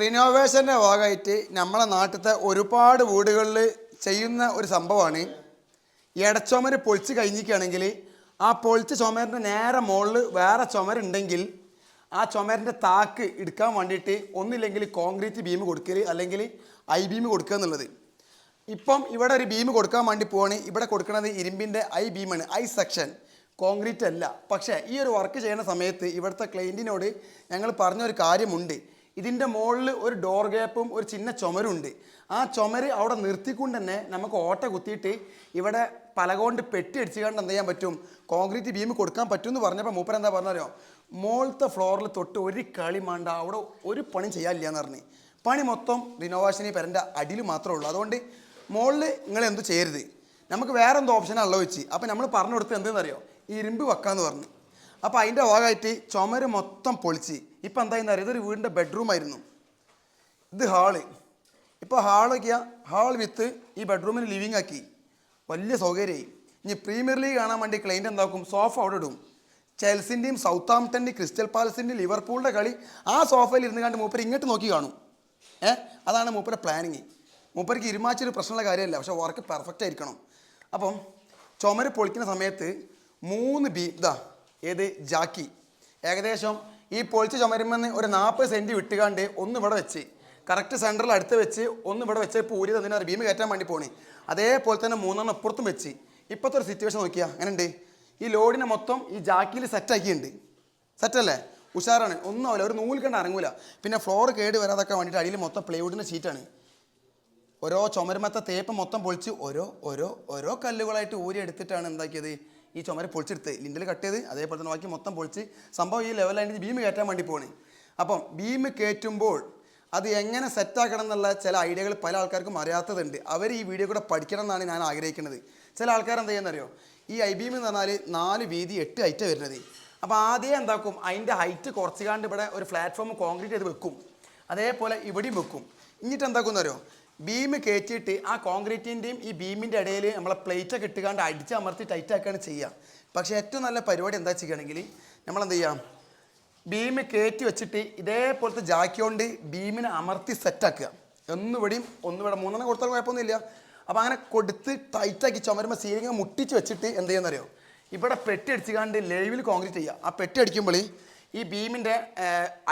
റിനോവേഷന്റെ ഭാഗമായിട്ട് നമ്മളെ നാട്ടിലത്തെ ഒരുപാട് വീടുകളിൽ ചെയ്യുന്ന ഒരു സംഭവമാണ്. ഇടച്ചുമര് പൊളിച്ച് കഴിഞ്ഞിരിക്കുകയാണെങ്കിൽ ആ പൊളിച്ച ചുമരിന്റെ നേരെ മുകളിൽ വേറെ ചുമരുണ്ടെങ്കിൽ ആ ചുമരിന്റെ താക്ക് എടുക്കാൻ വേണ്ടിയിട്ട് ഒന്നില്ലെങ്കിൽ കോൺക്രീറ്റ് ബീം കൊടുക്കൽ അല്ലെങ്കിൽ ഐ ബീം കൊടുക്കുക എന്നുള്ളത്. ഇപ്പം ഇവിടെ ഒരു ബീം കൊടുക്കാൻ വേണ്ടി പോവാണ്. ഇവിടെ കൊടുക്കുന്നത് ഇരുമ്പിന്റെ ഐ ബീമാണ് ഐ സെക്ഷൻ കോൺക്രീറ്റ് അല്ല. പക്ഷേ ഈ ഒരു വർക്ക് ചെയ്യുന്ന സമയത്ത് ഇവിടുത്തെ ക്ലയന്റിനോട് ഞങ്ങൾ പറഞ്ഞൊരു കാര്യമുണ്ട്. ഇതിന്റെ മുകളിൽ ഒരു ഡോർ ഗ്യാപ്പും ഒരു ചിന്ന ചുമരുണ്ട്. ആ ചുമര് അവിടെ നിർത്തിക്കൊണ്ട് തന്നെ നമുക്ക് ഓട്ട കുത്തിയിട്ട് ഇവിടെ പലകൊണ്ട് പെട്ടി അടിച്ചു കണ്ട് എന്ത് ചെയ്യാൻ പറ്റും? കോൺക്രീറ്റ് ബീം കൊടുക്കാൻ പറ്റും എന്ന് പറഞ്ഞപ്പോൾ മൂപ്പർ എന്താ പറഞ്ഞറിയോ? മുകളിലത്തെ ഫ്ലോറിൽ തൊട്ട് ഒരു കളി മാണ്ട അവിടെ ഒരു പണി ചെയ്യാനില്ല എന്ന് പറഞ്ഞ്. പണി മൊത്തം റിനോവേഷന് പെരന്റെ അടിയിൽ മാത്രമേ ഉള്ളൂ. അതുകൊണ്ട് മുകളിൽ നിങ്ങൾ എന്ത് ചെയ്യരുത്. നമുക്ക് വേറെ എന്തോ ഓപ്ഷനാണല്ലോ വെച്ച്. അപ്പം നമ്മൾ പറഞ്ഞു കൊടുത്ത് എന്തെന്നറിയോ? ഇരുമ്പ് വെക്കാമെന്ന് പറഞ്ഞു. അപ്പോൾ അതിന്റെ ഭാഗമായിട്ട് ചുമര് മൊത്തം പൊളിച്ച് ഇപ്പം എന്തായെന്ന് അറിയാം? ഇതൊരു വീടിന്റെ ബെഡ്റൂം ആയിരുന്നു. ഇത് ഹാൾ ഇപ്പോൾ ഹാളൊക്കെയാ ഹാൾ വിത്ത് ഈ ബെഡ്റൂമിന് ലിവിങ് ആക്കി. വലിയ സൗകര്യമായി. ഇനി പ്രീമിയർ ലീഗ് കാണാൻ വേണ്ടി ക്ലൈന്റ് എന്താക്കും? സോഫ അവിടെ ഇടും. ചെൽസിന്റെയും സൗത്ത് ആംപ്ടന്റെയും ക്രിസ്റ്റൽ പാലസിന്റെയും ലിവർപൂളിന്റെ കളി ആ സോഫയിൽ ഇരുന്ന് കണ്ട് മൂപ്പർ ഇങ്ങോട്ട് നോക്കി കാണും. ഏ? അതാണ് മൂപ്പരുടെ പ്ലാനിങ് മൂപ്പർക്ക് ഇരുമാച്ചൊരു പ്രശ്നമുള്ള കാര്യമല്ല. പക്ഷേ വർക്ക് പെർഫെക്റ്റ് ആയിരിക്കണം. അപ്പം ചുമര് പൊളിക്കുന്ന സമയത്ത് മൂന്ന് ബീ ഇതാ ഏത്? ജാക്കി. ഏകദേശം ഈ പൊളിച്ച് ചുമരുമെന്ന് ഒരു നാൽപ്പത് സെന്റ് വിട്ടുകാണ്ട് ഒന്ന് ഇവിടെ വെച്ച് കറക്റ്റ് സെന്ററിൽ അടുത്ത് വെച്ച് ഒന്ന് ഇവിടെ വെച്ച് പൂരി തന്നെ ബീം കയറ്റാൻ വേണ്ടി പോണി. അതേപോലെ തന്നെ മൂന്നെണ്ണം അപ്പുറത്തും വെച്ച്. ഇപ്പോഴത്തെ ഒരു സിറ്റുവേഷൻ നോക്കിയാൽ അങ്ങനെയുണ്ട് ഈ ലോഡിനെ മൊത്തം ഈ ജാക്കിയിൽ സെറ്റാക്കിയിട്ടുണ്ട് സെറ്റല്ലേ ഉഷാറാണ്. ഒന്നും ആവില്ല ഒരു നൂൽ കണ്ട് ഇറങ്ങൂല പിന്നെ ഫ്ലോർ കേട് വരാതൊക്കെ വേണ്ടിയിട്ട് അടിയിൽ മൊത്തം പ്ലൈവുഡിന്റെ ഷീറ്റാണ് ഓരോ ചുമരുമത്തെ തേപ്പ് മൊത്തം പൊളിച്ച് ഓരോ ഓരോ ഓരോ കല്ലുകളായിട്ട് ഊരി എടുത്തിട്ടാണ് എന്താക്കിയത്? ഈ ചുമര് പൊളിച്ചെടുത്ത് ലിൻഡൽ കട്ട് ചെയ്ത് അതേപോലെ തന്നെ ബാക്കി മൊത്തം പൊളിച്ച് സംഭവം ഈ ലെവലായിട്ട് ബീം കയറ്റാൻ വേണ്ടി പോണേ അപ്പം ബീം കയറ്റുമ്പോൾ അത് എങ്ങനെ സെറ്റാക്കണം എന്നുള്ള ചില ഐഡിയകൾ പല ആൾക്കാർക്കും അറിയാത്തതുണ്ട്. അവർ ഈ വീഡിയോ കൂടെ പഠിക്കണം എന്നാണ് ഞാൻ ആഗ്രഹിക്കുന്നത്. ചില ആൾക്കാർ എന്താ ചെയ്യുന്നറിയോ? ഈ ഐ ബീം എന്ന് പറഞ്ഞാൽ നാല് വീതി എട്ട് ഹൈറ്റ് വരുന്നത്. അപ്പോൾ ആദ്യം എന്താക്കും? അതിന്റെ ഹൈറ്റ് കുറച്ചുകാണ്ട് ഇവിടെ ഒരു പ്ലാറ്റ്ഫോം കോൺക്രീറ്റ് ചെയ്ത് വെക്കും. അതേപോലെ ഇവിടെയും വെക്കും. എന്നിട്ട് എന്താക്കും അറിയോ? ബീം കയറ്റിയിട്ട് ആ കോൺക്രീറ്റിന്റെയും ഈ ബീമിന്റെ ഇടയിൽ നമ്മളെ പ്ലേറ്റൊക്കെ ഇട്ടുകാണ്ട് അടിച്ച് അമർത്തി ടൈറ്റാക്കുകയാണ് ചെയ്യുക പക്ഷേ ഏറ്റവും നല്ല പരിപാടി എന്താ ചെയ്യുകയാണെങ്കിൽ നമ്മളെന്ത് ചെയ്യാം? ബീം കയറ്റി വെച്ചിട്ട് ഇതേപോലത്തെ ജാക്കി കൊണ്ട് ബീമിനെ അമർത്തി സെറ്റാക്കുക ഒന്നുവിടെയും ഒന്നുവിടെ മൂന്നെണ്ണം കൊടുത്താൽ കുഴപ്പമൊന്നുമില്ല. അപ്പോൾ അങ്ങനെ കൊടുത്ത് ടൈറ്റാക്കി ചുമരുമ്പോൾ സീലിംഗ് മുട്ടിച്ച് വെച്ചിട്ട് എന്ത് ചെയ്യുന്നറിയോ? ഇവിടെ പെട്ടി അടിച്ചുകാണ്ട് ലെവിൽ കോൺക്രീറ്റ് ചെയ്യുക ആ പെട്ടി അടിക്കുമ്പോൾ ഈ ബീമിന്റെ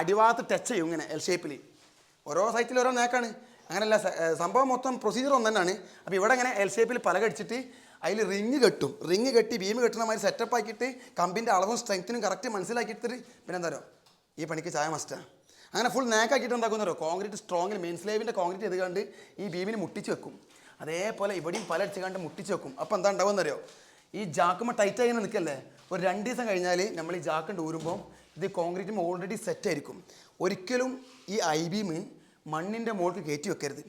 അടിവാത്ത് ടച്ച് ചെയ്യും ഇങ്ങനെ എൽ ഷേപ്പിൽ ഓരോ സൈറ്റിൽ ഓരോ നേക്കാണ്. അങ്ങനെയല്ല സ- സംഭവം മൊത്തം പ്രൊസീജിയർ ഒന്ന് തന്നെയാണ്. അപ്പോൾ ഇവിടെ ഇങ്ങനെ എൽ ഷേപ്പിൽ പല കടിച്ചിട്ട് അതിൽ റിങ് കെട്ടും. റിങ് കെട്ടി ബീം കെട്ടുന്ന മാതിരി സെറ്റപ്പ് ആക്കിയിട്ട് കമ്പിന്റെ അളവും സ്ട്രെങ്ത്തിനും കറക്റ്റ് മനസ്സിലാക്കിയിട്ട് പിന്നെ എന്താ പറയുക ഈ പണിക്ക് ചായ മസ്റ്റാണ് അങ്ങനെ ഫുൾ നേക്കാക്കിയിട്ട് എന്താക്കുന്നല്ലോ കോൺക്രീറ്റ് സ്ട്രോങ്ങിൽ മെയിൻ സ്ലേവിന്റെ കോൺക്രീറ്റ് ചെയ്ത് കണ്ട് ഈ ബീമിന് മുട്ടിച്ച് വെക്കും. അതേപോലെ ഇവിടെയും പല അടിച്ച് കണ്ട് മുട്ടിച്ച് വെക്കും. അപ്പോൾ എന്താ ഉണ്ടാവുമെന്നറിയോ ഈ ജാക്കുമ്പോൾ ടൈറ്റ് ആയി നിൽക്കല്ലേ? ഒരു രണ്ട് ദിവസം കഴിഞ്ഞാൽ നമ്മൾ ഈ ജാക്കുണ്ട് ഊരുമ്പോൾ ഇത് കോൺക്രീറ്റും ഓൾറെഡി സെറ്റ് ആയിരിക്കും. ഒരിക്കലും ഈ ഐ ബീം മണ്ണിന്റെ മുകളിൽ കയറ്റി വെക്കരുത്.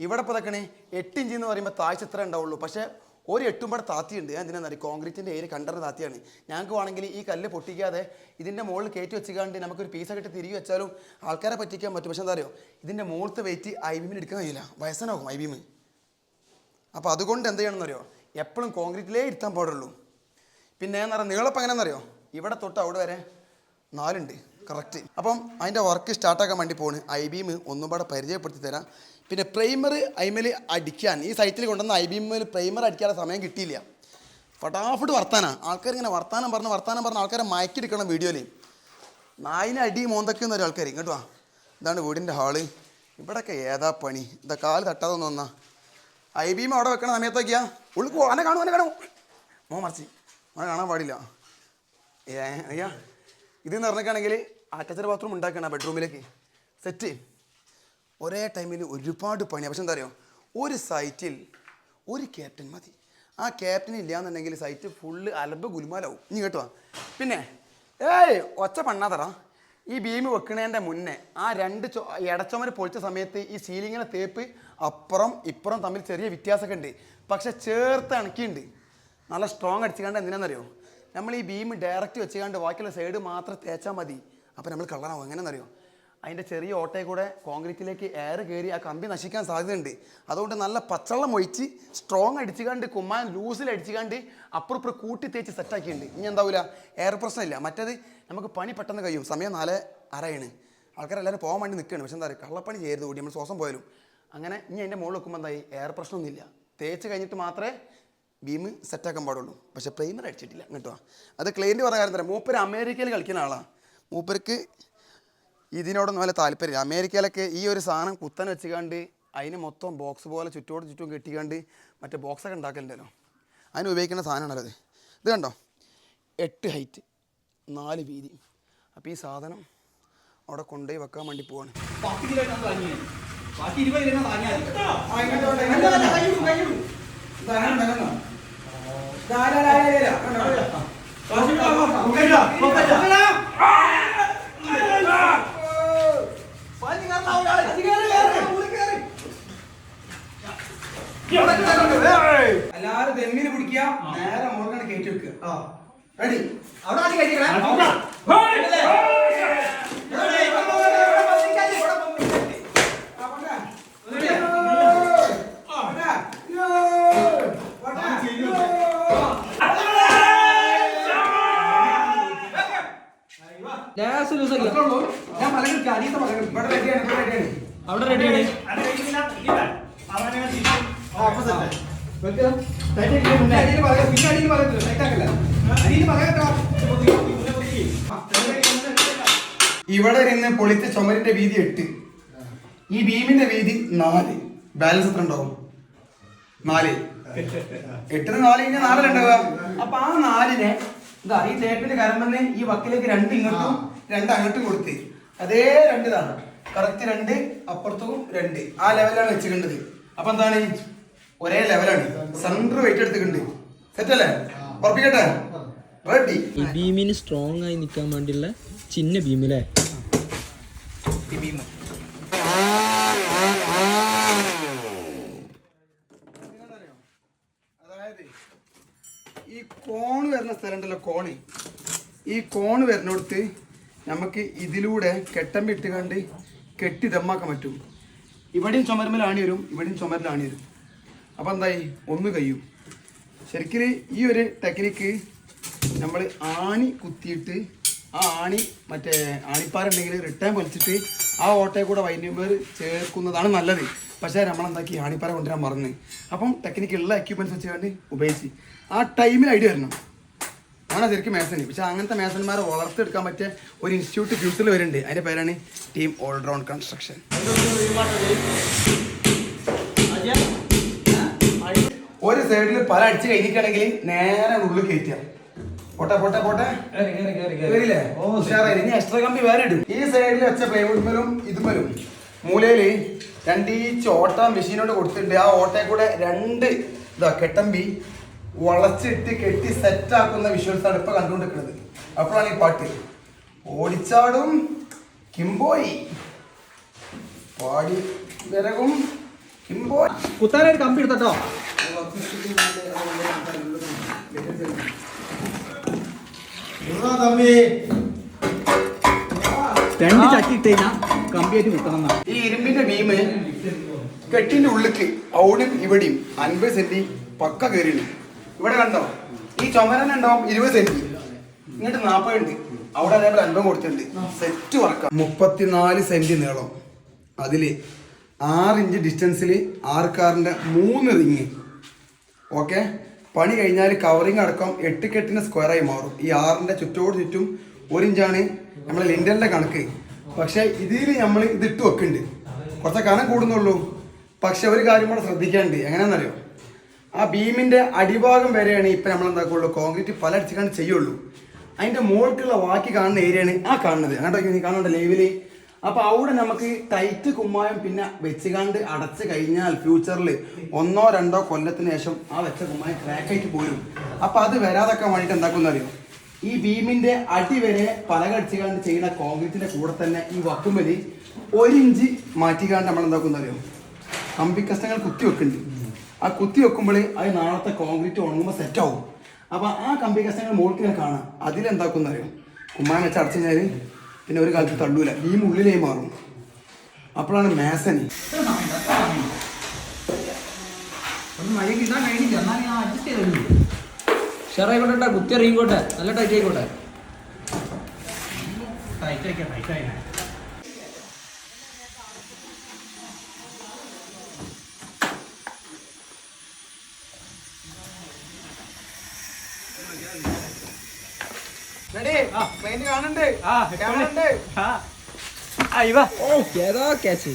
ഇവിടെ ഇപ്പോൾ ഇതൊക്കെ എട്ട് ഇഞ്ച് എന്ന് പറയുമ്പോൾ താഴ്ച ഇത്ര ഉണ്ടാവുള്ളൂ. പക്ഷേ ഒരു എട്ടും പട താത്തിയുണ്ട്. ഞാൻ എന്തിനാ അറിയാം കോൺക്രീറ്റിന്റെ ഏരിയ കണ്ടറിന് താത്തിയാണ്. ഞങ്ങൾക്ക് വേണമെങ്കിൽ ഈ കല്ല് പൊട്ടിക്കാതെ ഇതിന്റെ മുകളിൽ കയറ്റി വെച്ചുകാണ്ട് നമുക്കൊരു പീസൊക്കെ ഇട്ട് തിരികെ വെച്ചാലും ആൾക്കാരെ പറ്റിക്കാൻ പറ്റും. പക്ഷെ എന്താ അറിയോ? ഇതിന്റെ മുകളിലത്തെ വെയിറ്റ് ഐ ബീമിന് എടുക്കാൻ കഴിയില്ല. വയസ്സനാകും ഐ ബീമ് അപ്പോൾ അതുകൊണ്ട് എന്ത് ചെയ്യണമെന്നറിയോ എപ്പോഴും കോൺക്രീറ്റിലേ ഇരുത്താൻ പാടുള്ളൂ. പിന്നെ എന്ന് പറഞ്ഞാൽ നീളപ്പം എങ്ങനെയാണെന്നറിയോ? ഇവിടെ തൊട്ട് അവിടെ വരെ നാലുണ്ട്. കറക്റ്റ് അപ്പം അതിന്റെ വർക്ക് സ്റ്റാർട്ടാക്കാൻ വേണ്ടി പോണ്. ഐ ബീം ഒന്നും കൂടെ പരിചയപ്പെടുത്തി തരാം. പിന്നെ പ്രൈമർ അയിമേൽ അടിക്കാൻ ഈ സൈറ്റിൽ കൊണ്ടുവന്ന ഐ ബീമിൽ പ്രൈമർ അടിക്കാനുള്ള സമയം കിട്ടിയില്ല. ഫട്ടാഫട്ട് വർത്താനാ. ആൾക്കാർ ഇങ്ങനെ വർത്താനം പറഞ്ഞ് വർത്താനം പറഞ്ഞ ആൾക്കാരെ മയക്കിയെടുക്കണം വീഡിയോയിൽ നായിനെ അടി മോന്തൊക്കെ എന്നൊരു ആൾക്കാർ ഇങ്ങോട്ട് ഇതാണ് വീടിന്റെ ഹാൾ ഇവിടെയൊക്കെ ഏതാ പണി? ഇതാ കാൽ തട്ടാതെ ഒന്ന് ഐ ബീം അവിടെ വെക്കണ സമയത്തൊക്കെയാ. ഉള്ളിൽ പോ. അനെ കാണും അനെ കാണും. മോ മറിച്ച്. അവനെ കാണാൻ പാടില്ല. ഏ അയ്യാ. ഇതെന്ന് പറഞ്ഞിട്ടാണെങ്കിൽ അറ്റാച്ചഡ് ബാത്റൂം ഉണ്ടാക്കണം ബെഡ്റൂമിലേക്ക് സെറ്റ് ഒരേ ടൈമിൽ ഒരുപാട് പണിയാണ് പക്ഷെ എന്താ പറയുക ഒരു സൈറ്റിൽ ഒരു ക്യാപ്റ്റൻ മതി. ആ ക്യാപ്റ്റൻ ഇല്ലാന്നുണ്ടെങ്കിൽ സൈറ്റ് ഫുള്ള് അലമ്പ് ഗുലുമാലാവും. ഇനി കേട്ടോ പിന്നെ ഏയ് ഒച്ച പണ്ണാതറ. ഈ ബീം വെക്കണേന്റെ മുന്നേ ആ രണ്ട് ഇടച്ചൊമര് പൊളിച്ച സമയത്ത് ഈ സീലിങ്ങിലെ തേപ്പ് അപ്പുറം ഇപ്പുറം തമ്മിൽ ചെറിയ വ്യത്യാസമൊക്കെ ഉണ്ട് പക്ഷെ ചേർത്ത് ഇണക്കിയുണ്ട് നല്ല സ്ട്രോങ് അടിച്ചുകൊണ്ട് എന്തിനാണെന്നറിയോ നമ്മൾ ഈ ബീം ഡയറക്റ്റ് വെച്ചുകൊണ്ട് ബാക്കിയുള്ള സൈഡ് മാത്രം തേച്ചാൽ മതി. അപ്പോൾ നമ്മൾ കള്ളനാവും. എങ്ങനെയെന്നറിയോ അതിന്റെ ചെറിയ ഓട്ടയിൽ കൂടെ കോൺക്രീറ്റിലേക്ക് എയർ കയറി ആ കമ്പി നശിക്കാൻ സാധ്യതയുണ്ട്. അതുകൊണ്ട് നല്ല പച്ചവെള്ളം ഒഴിച്ച് സ്ട്രോങ് അടിച്ചുകാണ്ട് കുമ്മാൻ ലൂസിൽ അടിച്ചുകാണ്ട് അപ്പുറം ഇപ്പുറം കൂട്ടി തേച്ച് സെറ്റാക്കിയിട്ടുണ്ട് ഇനി എന്താവില്ല എയർ പ്രശ്നമില്ല. മറ്റേത് നമുക്ക് പണി പെട്ടെന്ന് കഴിയും. സമയം നാല് അരയാണ്. ആൾക്കാരെല്ലാവരും പോകാൻ വേണ്ടി നിൽക്കുകയാണ്. പക്ഷെ എന്താ പറയുക? കള്ളപ്പണി ചെയ്യരുത്. കൂടി നമ്മൾ ശ്വാസം പോയാലും. അങ്ങനെ ഇനി അതിന്റെ മുകളിൽ വെക്കുമ്പോൾ എന്തായി? എയർ പ്രശ്നമൊന്നുമില്ല. തേച്ച് കഴിഞ്ഞിട്ട് മാത്രമേ ബീം സെറ്റാക്കാൻ പാടുള്ളൂ. പക്ഷേ പ്രൈമർ അടിച്ചിട്ടില്ല. കേട്ടോ അത് ക്ലൈന്റ് പറഞ്ഞ കാര്യം തരാം മൂപ്പര് അമേരിക്കയിൽ കളിക്കുന്ന ആളാണ് മൂപ്പർക്ക് ഇതിനോടൊന്നും വല്ല താല്പര്യമില്ല അമേരിക്കയിലൊക്കെ ഈ ഒരു സാധനം കുത്തൻ വെച്ചുകൊണ്ട് അതിന് മൊത്തം ബോക്സ് പോലെ ചുറ്റോട് ചുറ്റും കെട്ടിക്കാണ്ട് മറ്റേ ബോക്സൊക്കെ ഉണ്ടാക്കലുണ്ടല്ലോ അതിന് ഉപയോഗിക്കുന്ന സാധനമാണല്ലോ അത് ഇത് കണ്ടോ എട്ട് ഹൈറ്റ് നാല് വീതി അപ്പോൾ ഈ സാധനം അവിടെ കൊണ്ടുപോയി വെക്കാൻ വേണ്ടി പോവാണ് പത്ത് കിലോ ആണ് താങ്ങിയത് ബാക്കി ഇരുപത് കിലോ താങ്ങിയാൽ എല്ലാരും തെമ്മിന് പിടിക്കുക. നേരെ മുകളിലാണ് കയറ്റി വെക്കുക. റെഡി അവിടെ ആദ്യം അവിടെ റെഡിയാണ് അവിടെ റെഡിയാണ് ഇവിടെ ഇരുന്ന് പൊളിച്ച ചുമരിന്റെ വീതി എട്ട്. ഈ ബീമിന്റെ വീതി നാല്. ബാലൻസ് എത്ര ഉണ്ടാവും? നാല്. എട്ടിന് നാല് കഴിഞ്ഞാൽ നാലിലുണ്ടാവുക അപ്പൊ ആ നാലിനെ ഇതാ ഈ തേപ്പിന്റെ കരമ്പന്നെ ഈ വക്കിലേക്ക് രണ്ട് ഇങ്ങോട്ടും രണ്ട് അങ്ങോട്ടും കൊടുത്ത്. അതേ രണ്ട് ഇതാണ് കറക്റ്റ് രണ്ട് അപ്പുറത്തും രണ്ട്. ആ ലെവലാണ് വെച്ചിട്ടുണ്ടത് അപ്പൊ എന്താണ്? ഒരേ ലെവലാണ് സെന്റർ വെയിറ്റ് എടുത്തിട്ടുണ്ട്. സെറ്റ് അല്ലേ? ഉറപ്പിക്കട്ടെ? റെഡി ഈ ബീമിന് സ്ട്രോങ് ആയി നിൽക്കാൻ വേണ്ടിയുള്ള ചിന്ന അതായത് ഈ കോൺ വരുന്ന സ്ഥലം ഉണ്ടല്ലോ കോണ്. ഈ കോൺ വരുന്നിടത്ത് നമുക്ക് ഇതിലൂടെ കെട്ടം വിട്ട് കണ്ട് കെട്ടി ദമ്മാക്കാൻ പറ്റും. ഇവിടെയും ചുമരുമൽ ആണി വരും ഇവിടെയും ചുമരിൽ ആണി വരും അപ്പം എന്തായി? ഒന്ന് കഴിയും ശരിക്കും ഈ ഒരു ടെക്നിക്ക് നമ്മൾ ആണി കുത്തിയിട്ട് ആ ആണി മറ്റേ ആണിപ്പാരുണ്ടെങ്കിൽ റിട്ടേൺ വലിച്ചിട്ട് ആ ഓട്ടയെ കൂടെ വൈൻഡ്യൂമ്പർ ചേർക്കുന്നതാണ് നല്ലത്. പക്ഷേ നമ്മളെന്താക്കി? ആണിപ്പാര കൊണ്ടുവരാൻ മറന്ന്. അപ്പം ടെക്നിക്കുള്ള എക്യുപ്മെന്റ്സ് വെച്ചുകൊണ്ട് ഉപയോഗിച്ച്. ആ ടൈമിൽ ഐഡിയ വരണം ആണ് ശരിക്കും മേസന് പക്ഷെ അങ്ങനത്തെ മേസന്മാരെ വളർത്തെടുക്കാൻ പറ്റിയ ഒരു ഇൻസ്റ്റിറ്റ്യൂട്ട് ഫ്യൂച്ചറിൽ വരുന്നുണ്ട്. അതിന്റെ പേരാണ് ടീം ഓൾറൗണ്ട് കൺസ്ട്രക്ഷൻ ഒരു സൈഡിൽ പല അടിച്ച് കഴിഞ്ഞിട്ടാണെങ്കിൽ നേരെ ഉള്ളിൽ കയറ്റിയാ. പോട്ടെ പോട്ടെ പോട്ടെ. കേറിയില്ലേ? ഉഷാറായി. ഇനി എക്സ്ട്രാ കമ്പി വേറെ ഇടും. ഈ സൈഡിൽ വെച്ച പ്ലൈവുഡ് ഇതുമലും മൂലയിൽ രണ്ട് ഈ ചോട്ട മെഷീനോട് കൊടുത്തിട്ടുണ്ട്. ആ ഓട്ടയെ കൂടെ രണ്ട് ഇതാ കെട്ടമ്പി വളച്ചിട്ട് കെട്ടി സെറ്റ് ആക്കുന്ന വിഷ്വൽസ് ആണ് ഇപ്പൊ കണ്ടുകൊണ്ടിരിക്കുന്നത്. അപ്പോഴാണ് ഈ പാട്ട്. ഓടിച്ചാടും കിംബോയി. പാടി വിരകും കിംബോയി. കുത്താനായിട്ട് കമ്പി എടുത്തോ. രണ്ട് ചട്ടി ഇട്ട് കഴിഞ്ഞാൽ കമ്പിയായിട്ട് കുത്തണം ഈ ഇരുമ്പിന്റെ ബീമ് കെട്ടിന്റെ ഉള്ളിക്ക് അവിടെയും ഇവിടെയും അൻപത് സെന്റി പക്ക കയറിയുണ്ട് ഇവിടെ കണ്ടോ? ഈ ചുമരൻ ഉണ്ടാവും ഇരുപത് സെന്റി. ഇങ്ങോട്ട് നാൽപ്പത് ഉണ്ട് അവിടെ അതേപോലെ അൻപത് കൊടുത്തിട്ടുണ്ട്. സെറ്റ് വർക്കാം. മുപ്പത്തിനാല് സെന്റി നീളം. അതിൽ ആറ് ഇഞ്ച് ഡിസ്റ്റൻസിൽ ആർക്കാറിന്റെ മൂന്ന് റിങ് ഓക്കെ? പണി കഴിഞ്ഞാൽ കവറിങ് അടക്കം എട്ട് കെട്ടിന് സ്ക്വയറായി മാറും. ഈ ആറിന്റെ ചുറ്റോട് ചുറ്റും ഒരു ഇഞ്ചാണ് നമ്മളെ ലിൻഡലിന്റെ കണക്ക്. പക്ഷേ ഇതിൽ നമ്മൾ ഇത് ഇട്ട് വെക്കുന്നുണ്ട് കുറച്ച് കനം കൂടുന്നുള്ളൂ. പക്ഷെ ഒരു കാര്യം കൂടെ ശ്രദ്ധിക്കാണ്ട്. എങ്ങനെയാണെന്നറിയോ? ആ ബീമിന്റെ അടിഭാഗം വരെയാണ് ഇപ്പം നമ്മൾ എന്താക്കുള്ളൂ? കോൺക്രീറ്റ് പല അടിച്ചിക്കാണ്ട് ചെയ്യുള്ളൂ. അതിന്റെ മുകൾക്കുള്ള ബാക്കി കാണുന്ന ഏരിയയാണ് ആ കാണുന്നത്. അങ്ങോട്ടൊക്കെ നീ കാണുന്നുണ്ട് ലൈവിൽ. അപ്പൊ അവിടെ നമുക്ക് ടൈറ്റ് കുമ്മായം പിന്നെ വെച്ചുകാണ്ട് അടച്ചു കഴിഞ്ഞാൽ ഫ്യൂച്ചറിൽ ഒന്നോ രണ്ടോ കൊല്ലത്തിന് ശേഷം ആ വെച്ച കുമ്മായം ക്രാക്കായിട്ട് പോരും. അപ്പൊ അത് വരാതൊക്കെ വേണ്ടിയിട്ട് എന്താക്കുന്ന അറിയോ? ഈ ബീമിന്റെ അടി വരെ പലക അടിച്ചുകാണ്ട് ചെയ്യുന്ന കോൺക്രീറ്റിന്റെ കൂടെ തന്നെ ഈ വക്കുമ്പലി ഒരു ഇഞ്ച് മാറ്റിക്കാണ്ട് നമ്മൾ എന്താക്കുന്ന അറിയോ? കമ്പി കഷ്ണങ്ങൾ കുത്തി വെക്കുന്നുണ്ട്. ആ കുത്തി വെക്കുമ്പോൾ അത് നാളത്തെ കോൺക്രീറ്റ് ഉണങ്ങുമ്പോൾ സെറ്റ് ആവും. അപ്പൊ ആ കമ്പി കഷ്ണങ്ങൾ മുകളിൽ കാണാം. അതിലെന്താക്കുന്ന അറിയോ? കുമ്മായം വെച്ച് അടച്ചു കഴിഞ്ഞാൽ പിന്നെ ഒരു കാലത്ത് തള്ളൂല. ഈ ഉള്ളിലേ മാറും. അപ്പോഴാണ് മേസനി. ഷെയറായിക്കോട്ടെ കുത്തി നല്ല ടൈറ്റ് ആയിക്കോട്ടെ. ടൈറ്റ് ആക്കിയാ ടൈറ്റ് ആയി ക്ലൈന്റ് കാണുന്നുണ്ട് ആ, കാണുന്നുണ്ട് ആ. ആ, ഇവ. ഓ ഏതാ ക്യാച്ച്?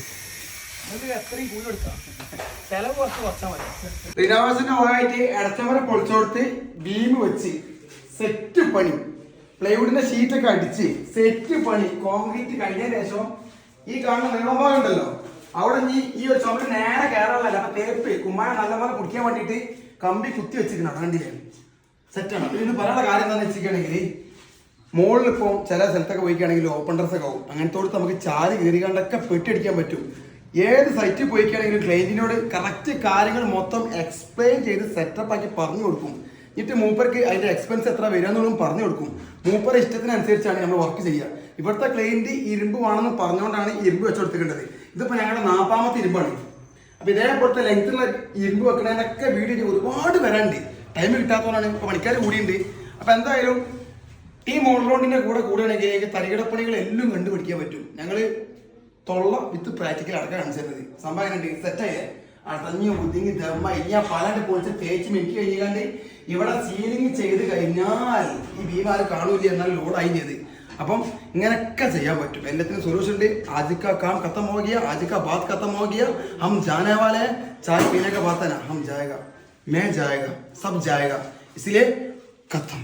പൊളിച്ചോടുത്ത് ബീം വെച്ച് സെറ്റ് പണി. പ്ലൈവുഡിന്റെ ഷീറ്റൊക്കെ അടിച്ച് സെറ്റ് പണി കോൺക്രീറ്റ് കഴിഞ്ഞ ശേഷം ഈ കാണുന്ന നീളംഭാഗം ഉണ്ടല്ലോ. അവിടെ നീ ഈ ഒരു ചുമര് നേരെ കയറാനല്ല അപ്പൊ തേപ്പ് കുമ്മായ നല്ലപോലെ കുടിക്കാൻ വേണ്ടിട്ട് കമ്പി കുത്തി വെച്ചിരിക്കണം കണ്ടില്ലേ? സെറ്റാണ് ഇതിന് പറയാനുള്ള കാര്യം എന്താണെന്ന് വെച്ചിട്ടുണ്ടെങ്കിൽ മുകളിൽ ഇപ്പോൾ ചില സ്ഥലത്തൊക്കെ പോയിക്കുകയാണെങ്കിൽ ഓപ്പൺ ഡ്രസ്സൊക്കെ ആവും. കൊടുത്ത് നമുക്ക് ചാരി കയറിക്കാണ്ടൊക്കെ പെട്ടിയടിക്കാൻ പറ്റും. ഏത് സൈറ്റിൽ പോയിക്കാണെങ്കിലും ക്ലൈന്റിനോട് കറക്റ്റ് കാര്യങ്ങൾ മൊത്തം എക്സ്പ്ലെയിൻ ചെയ്ത് സെറ്റപ്പ് ആക്കി പറഞ്ഞു കൊടുക്കും. എന്നിട്ട് മൂപ്പർക്ക് അതിന്റെ എക്സ്പെൻസ് എത്ര വരിക എന്നുള്ളതും പറഞ്ഞു കൊടുക്കും. മൂപ്പർ ഇഷ്ടത്തിനനുസരിച്ചാണ് നമ്മൾ വർക്ക് ചെയ്യുക. ഇവിടുത്തെ ക്ലൈന്റ് ഇരുമ്പ് വേണമെന്ന് പറഞ്ഞുകൊണ്ടാണ് ഇരുമ്പ് വെച്ച് കൊടുത്തിട്ടുള്ളത് ഇതിപ്പോൾ ഞങ്ങളുടെ നാൽപ്പാമത്തെ ഇരുമ്പാണ്. അപ്പോൾ ഇതേപോലത്തെ ലെങ്ത്തുള്ള ഇരുമ്പ് വെക്കണതിനൊക്കെ വീഡിയോ ഒരുപാട് വരാനുണ്ട്. ടൈം കിട്ടാത്തവരാണ് ഇപ്പോൾ പണിക്കാർ കൂടിയുണ്ട് അപ്പോൾ എന്തായാലും ടീം ഓൾറൗണ്ടിന്റെ കൂടെ കൂടുകയാണെങ്കിൽ എനിക്ക് തരികിടപ്പണികൾ എല്ലാം കണ്ടുപിടിക്കാൻ പറ്റും. ഞങ്ങൾ തൊള്ള വിത്ത് പ്രാക്ടിക്കൽ അടക്കം കാണിച്ചിരുന്നത് സംഭവം എങ്ങനെ സെറ്റായേ അടഞ്ഞു ഒതുങ്ങി ധർമ്മ ഇനി ആ പാലാട്ട് പൊളിച്ച് തേച്ച് മെക്കി കഴിഞ്ഞാണ്ട് ഇവിടെ സീലിംഗ് ചെയ്ത് കഴിഞ്ഞാൽ ഈ ഭീമാർ കാണൂല്ല എന്നാൽ ലോഡായി ചെയ്ത് അപ്പം ഇങ്ങനെയൊക്കെ ചെയ്യാൻ പറ്റും. എല്ലാത്തിനും സൊല്യൂഷൻ ഉണ്ട്. ആജിക്ക കാം ഖത്തം ഹോഗിയ ആജിക്ക ബാത് ഖത്തം ഹോഗിയ ഹം ജാനവാലെ ചായ പീനെ കാ ബാത്തന. ഹം ജായക. മേ ജായക. സബ് ജായക. ഇസിലേ ഖത്തം